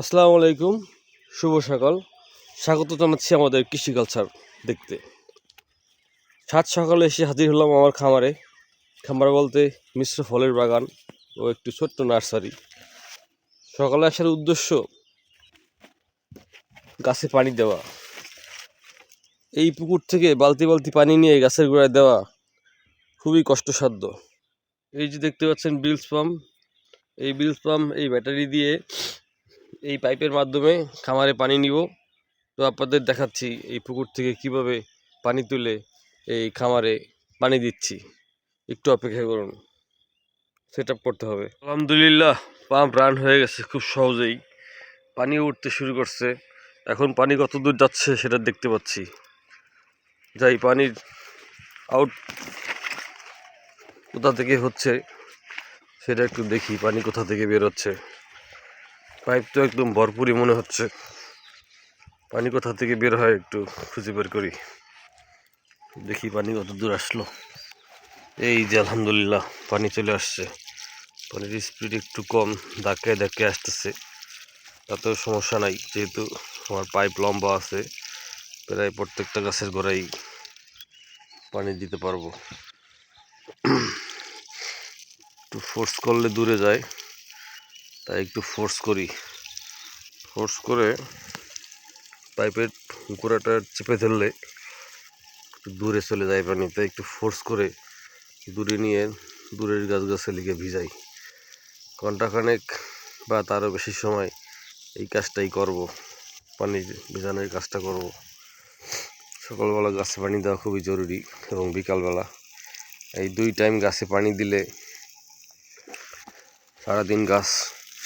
আসসালামু আলাইকুম, শুভ সকাল। স্বাগত জানাচ্ছি আমাদের কৃষি কালচার দেখতে। সাত সকালে এসে হাজির হলাম আমার খামারে। খামার বলতে মিশ্র ফলের বাগান ও একটি ছোট্ট নার্সারি। সকালে আসার উদ্দেশ্য, গাছে পানি দেওয়া। এই পুকুর থেকে বালতি বালতি পানি নিয়ে গাছের গোড়ায় দেওয়া খুবই কষ্টসাধ্য। এই যে দেখতে পাচ্ছেন, বিলস পাম্প। এই বিলস পাম্প এই ব্যাটারি দিয়ে এই পাইপের মাধ্যমে খামারে পানি নিব। তো আপনাদের দেখাচ্ছি এই পুকুর থেকে কীভাবে পানি তুলে এই খামারে পানি দিচ্ছি। একটু অপেক্ষা করুন। সেট করতে হবে। আলহামদুলিল্লাহ, পাম্প রান হয়ে গেছে খুব সহজেই। পানি উঠতে শুরু করছে। এখন পানি কত দূর যাচ্ছে সেটা দেখতে পাচ্ছি। যাই, পানির আউট কোথা থেকে হচ্ছে সেটা একটু দেখি, পানি কোথা থেকে বের হচ্ছে। পাইপ তো একদম ভরপুরই মনে হচ্ছে। পানি কোথা থেকে বের হয় একটু খুঁজে বের করি। দেখি পানি কত দূর আসলো। এই যে আলহামদুলিল্লাহ, পানি চলে আসছে। পানির স্পিড একটু কম, ধাক্কায় ধাক্কায় আসতেছে। তাতেও সমস্যা নাই, যেহেতু আমার পাইপ লম্বা আছে, প্রায় প্রত্যেকটা গাছের গোড়াই পানি দিতে পারব। একটু ফোর্স করলে দূরে যায়। তাই একটু ফোর্স করি। ফোর্স করে পাইপের গোড়াটা চেপে ধরলে একটু দূরে চলে যায় পানি, তাই একটু ফোর্স করে দূরে নিয়ে দূরের গাছ গাছে লিগে ভিজাই ঘন্টাখানেক বা তারও বেশি সময় এই কাজটাই করব, পানি ভেজানোর কাজটা করব। সকালবেলা গাছে পানি দেওয়া খুবই জরুরি এবং বিকালবেলা। এই দুই টাইম গাছে পানি দিলে সারাদিন গাছ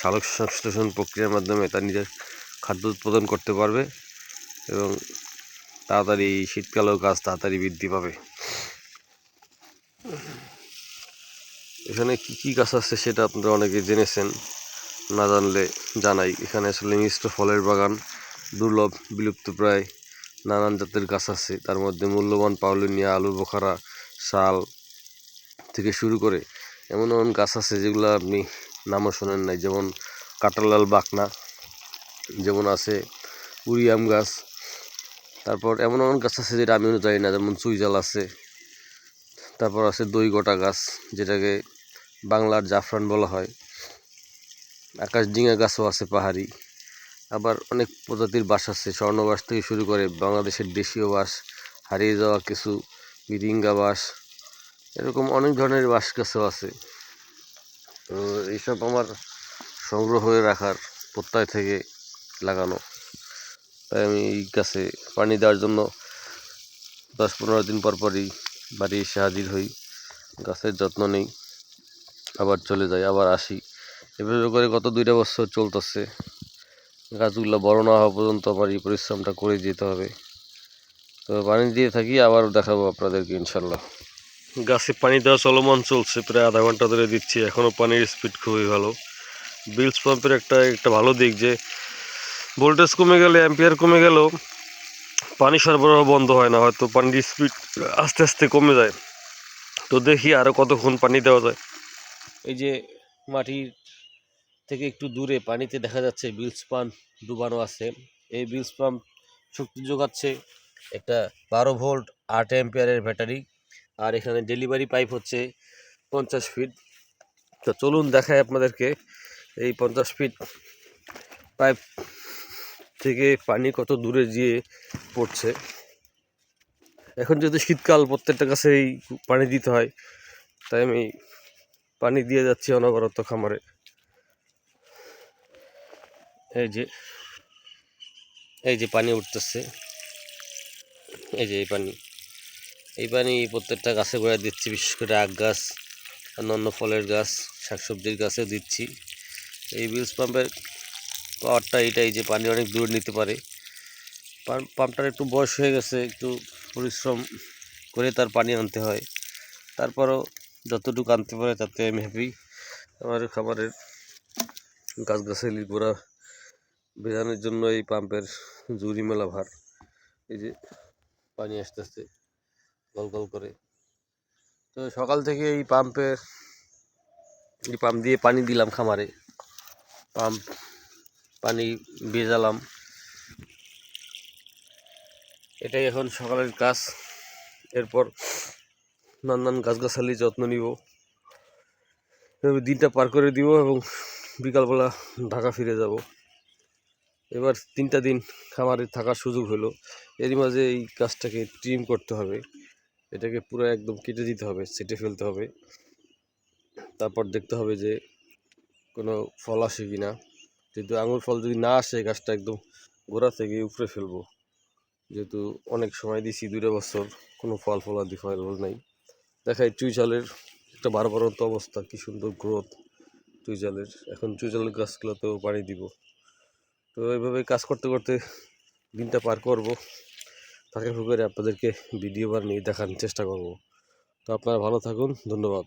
সালোক সংশ্লেষণ প্রক্রিয়ার মাধ্যমে তার নিজের খাদ্য উৎপাদন করতে পারবে এবং তাড়াতাড়ি শীতকালেও গাছ তাড়াতাড়ি বৃদ্ধি পাবে। এখানে কি কি গাছ আছে সেটা আপনারা অনেকে জেনেছেন, না জানলে জানাই। এখানে আসলে মিশ্র ফলের বাগান, দুর্লভ, বিলুপ্ত প্রায় নানান জাতের গাছ আছে। তার মধ্যে মূল্যবান পাউলিনিয়া আলু, বোখারা, শাল থেকে শুরু করে এমন এমন গাছ আছে যেগুলো আপনি নামও শোনেন নাই, যেমন কাঁটালাল বাকনা যেমন আছে উরিয়াম গাছ, তারপর এমন এমন গাছ আছে যেটা আমিও জানি না, যেমন চুইজাল আছে, তারপর আছে দই গোটা গাছ, যেটাকে বাংলার জাফরান বলা হয়, আকাশ ডিঙা গাছও আছে পাহাড়ি, আবার অনেক প্রজাতির বাস আছে স্বর্ণবাস থেকে শুরু করে বাংলাদেশের দেশীয় বাস, হারিয়ে যাওয়া কিছু বিরিঙ্গা বাস, এরকম অনেক ধরনের বাস গাছও আছে। তো এইসব আমার সংগ্রহ হয়ে রাখার প্রত্যয় থেকে লাগানো। তাই আমি এই গাছে পানি দেওয়ার জন্য দশ পনেরো দিন পর পরই বাড়ি এসে হাজির হই। গাছের যত্ন নেই, আবার চলে যাই, আবার আসি। এভাবে করে গত দুইটা বছর চলতেছে। গাছগুলো বড় না হওয়া পর্যন্ত আমার এই পরিশ্রমটা করে যেতে হবে। তো পানি দিয়ে থাকি আবার দেখাবো আপনাদেরকে ইনশাল্লাহ। গাছে পানি দেওয়া চলমান চলছে, প্রায় আধা ঘণ্টা ধরে দিচ্ছি। এখনও পানির স্পিড খুবই ভালো। বিলস পাম্পের একটা একটা ভালো দিক যে ভোল্টেজ কমে গেলে অ্যাম্পিয়ার কমে গেলেও পানি সরবরাহ বন্ধ হয় না, হয়তো পানির স্পিড আস্তে আস্তে কমে যায়। তো দেখি আরও কতক্ষণ পানি দেওয়া যায়। এই যে মাটির থেকে একটু দূরে পানিতে দেখা যাচ্ছে বিলস পাম্প ডুবানো আছে। এই বিলস পাম্প শক্তি যোগাচ্ছে একটা বারো ভোল্ট আট অ্যাম্পিয়ারের ব্যাটারি। আর এখানে ডেলিভারি পাইপ হচ্ছে পঞ্চাশ ফিট তো চলুন দেখায় আপনাদেরকে এই পঞ্চাশ ফিট পাইপ থেকে পানি কত দূরে গিয়ে পড়ছে। এখন যেহেতু শীতকাল, প্রত্যেকটা গাছেই পানি দিতে হয়, তাই আমি পানি দিয়ে যাচ্ছি অনবরত খামারে। এই যে এই যে পানি উঠতেছে, এই যে এই পানি। এই পানি প্রত্যেকটা গাছে গোড়ায় দিচ্ছি, বিশেষ করে আখ গাছ, অন্যান্য ফলের গাছ, শাকসবজির গাছে দিচ্ছি। এই বিলস পাম্পের পাওয়ারটা এটাই যে পানি অনেক দূর নিতে পারে। পাম্প- পাম্পটার একটু বয়স হয়ে গেছে, একটু পরিশ্রম করে তার পানি আনতে হয়। তারপরও যতটুকু আনতে পারে তাতে আমি হ্যাপি আমার খাবারের গাছগাছালি গোড়া ভেজানোর জন্য এই পাম্পের জুরি মেলা ভার, এই যে পানি আসতেছে। গল গল করে। তো সকাল থেকে এই পাম্পের এই পাম্প দিয়ে পানি দিলাম খামারে। পাম্প পানি ভেজালাম। এটাই এখন সকালের কাজ। এরপর নানান গাছগাছালি যত্ন নিব। দিনটা পার করে দিব এবং বিকালবেলা ঢাকা ফিরে যাব। এবার তিনটা দিন খামারে থাকার সুযোগ হলো। এরই মাঝে এই গাছটাকে ট্রিম করতে হবে। এটাকে পুরো একদম কেটে দিতে হবে, ছেটে ফেলতে হবে। তারপর দেখতে হবে যে কোনো ফল আসে কি না যেহেতু আঙুর ফল যদি না আসে, গাছটা একদম গোড়া থেকে উপরে ফেলব। যেহেতু অনেক সময় দিছি, দুইটা বছর কোনো ফল ফলাদি ফল নাই। দেখাই চুইচালের একটা বারবারন্ত অবস্থা, কি সুন্দর গ্রোথ চুইচালের এখন চুইচালের গাছগুলোতেও পানি দিব। তো এইভাবে কাজ করতে করতে দিনটা পার করব। ফাঁকে ফুঁকে আপনাদেরকে ভিডিও বার নিয়ে দেখার চেষ্টা করব। তো আপনারা ভালো থাকুন ধন্যবাদ।